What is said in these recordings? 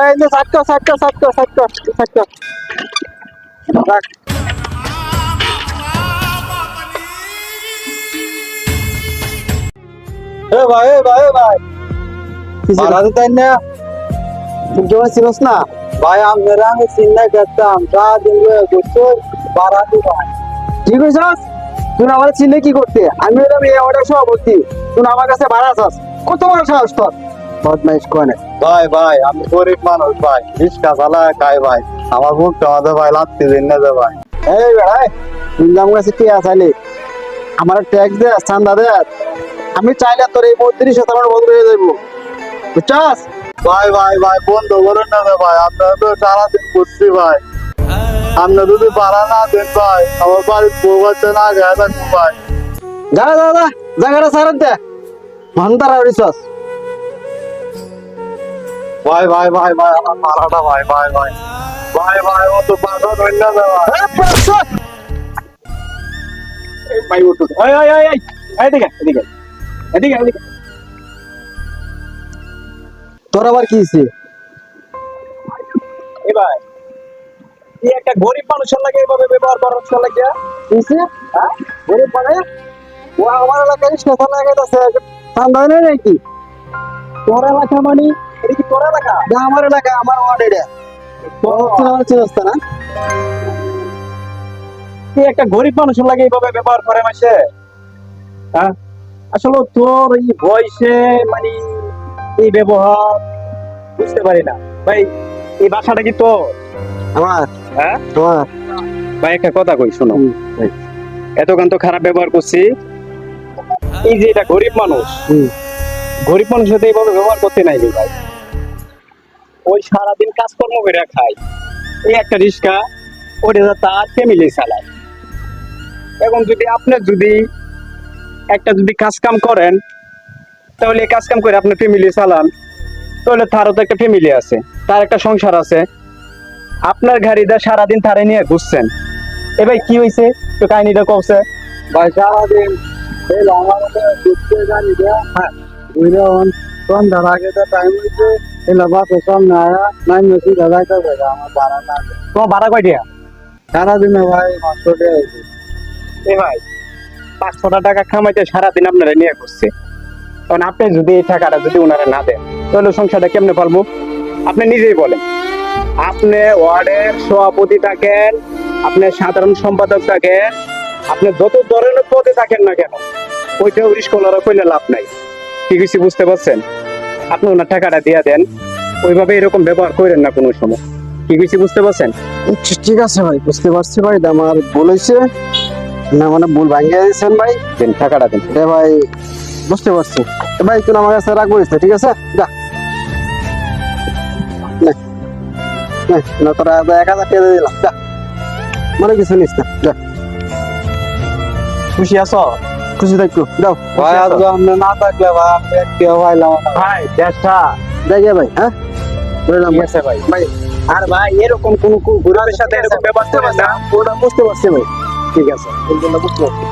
এই রাখ। এ ভাই এ ভাই এ ভাই। তাই না? তুই ভাই আমরা আমি চিন্তা করতাম সারাদিন কি কইছস? তুই আমার চিনে কি করতে? আমি হলাম এই অর্ডার সভাপতি। তুই আমার কাছে ভাড়া চাস। কত বড় সাহস তোর? বদমাইশ কোনে ভাই ভাই আমি গরিব মানুষ ভাই। রিক্সা চালা খাই ভাই। আমার বুক আমাদের ভাই লাগতে দিন না দে ভাই। এই ভাই ইনকাম কাছে কি আসাইলি আমার ট্যাক্স দে চান্দা দে। আমি চাইলে তোর এই বত্রিশ শতাংশ বন্ধ হয়ে যাব বুঝছস? ভাই ভাই ভাই বন্ধ করেন না দে ভাই আপনারা তো সারাদিন করছি ভাই। আপনার যদি ভাড়া না দেন ভাই আমার বাড়ির বউ বাচ্চা না গায়ে থাকব ভাই। যা যা যা জায়গাটা সারান দে। মহান্তারা উড়িছস ভাই ভাই ভাই ভাই আমার ভাড়াটা ভাই ভাই ভাই। ভাই ভাই ও তো বাধা ধরেন না দে ভাই উঠো ওই ওই ওই ওই এদিকে এদিকে এদিকে এদিকে। তোর আবার কি হইছে এই ভাই এই একটা গরিব মানুষের লাগে এইভাবে ব্যবহার করার লাগে হইছে হ্যাঁ? গরিব মানে? ও আমার এলাকায় রিক্সা লাগাইতেছে। চান্দা নেই নাকি? তোর এলাকা মানে? আমার এলাকা আমার ওয়ার্ড এটা। তোর না? তুই একটা গরিব মানুষের লাগে এইভাবে ব্যবহার করে মাসে। হ্যাঁ আসলে তোর এই বয়সে মানে এই ব্যবহার বুঝতে পারি না। ভাই এই বাসাটা কি তোর? আমার? হ্যাঁ? তোমার? ভাই একটা কথা কই শোনো। এতক্ষণ তো খারাপ ব্যবহার করছি। এই যে এটা গরিব মানুষ। গরিব মানুষের সাথে এইভাবে ব্যবহার করতে নাই ভাই। ওই সারাদিন কাজকর্ম করে খায়। এই একটা রিক্সা ওটা তার ফ্যামিলি চালায়। এখন যদি আপনার যদি একটা যদি কাজ কাম করেন, তাহলে কাজ কাম করে আপনার ফ্যামিলি চালান, তাহলে তারও তো একটা ফ্যামিলি আছে, তার একটা সংসার আছে। আপনার গাড়িটা সারাদিন তারে নিয়ে ঘুরছেন। এ ভাই, কি হয়েছে তো কাহিনীটা কবছে ভাই, সারাদিন এই আমার ঘুরতে রে হ্যাঁ সন্ধ্যার আগে টাইম হয়েছে এলা বাসে সামনে আয়া নাই মেসি দাদাইতে থাকে আমার ভাড়া না তোমার ভাড়া কয় টাকা সারাদিনে ভাই পাঁচশো টাকা হয়েছে এ ভাই পাঁচশোটা টাকা কামাইতে সারাদিন আপনারা নিয়ে ঘুরছে। কারণ আপনি যদি এই টাকাটা যদি ওনারা না দেন তাহলে সংসারটা কেমনে পারব আপনি নিজেই বলেন। আপনি ওয়ার্ডের সভাপতি থাকেন আপনি সাধারণ সম্পাদক থাকেন আপনি যত ধরনের পদে থাকেন না কেন ওইটা স্কলার কইলে লাভ নাই। কি কিছু বুঝতে পারছেন? আপনি ওনার টাকাটা দিয়ে দেন। ওইভাবে এরকম ব্যবহার করেন না কোনো সময়। কি কিছু বুঝতে পারছেন? ঠিক আছে ভাই বুঝতে পারছি ভাই আমার ভুল হয়েছে। না মানে ভুল ভাঙিয়ে দিয়েছেন ভাই। দেন টাকাটা দেন। এটা ভাই বুঝতে পারছি। ভাই তুই আমার কাছে রাখব ঠিক আছে? যা। নে। তোরা এক হাজার টাকা দিয়ে দিলাম যা। মানে কিছু নিস না যা। খুশি আছো? খুশি থাকব যাও ভাই আজ আপনি না থাকলে ভাই আমি একটু পাইলাম না। ভাই চেষ্টা গে ভাই হ্যাঁ? বললাম ভাই। ভাই। আর ভাই এরকম কোন কোন গরিবের সাথে এরকম করবেন না। ওটা বুঝতে পারছি ভাই। ঠিক আছে এগুলো বুঝতে পারছি।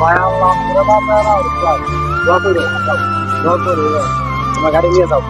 ভাই আল্লাহ দোয়া করে তোমার গাড়ি নিয়ে যাও।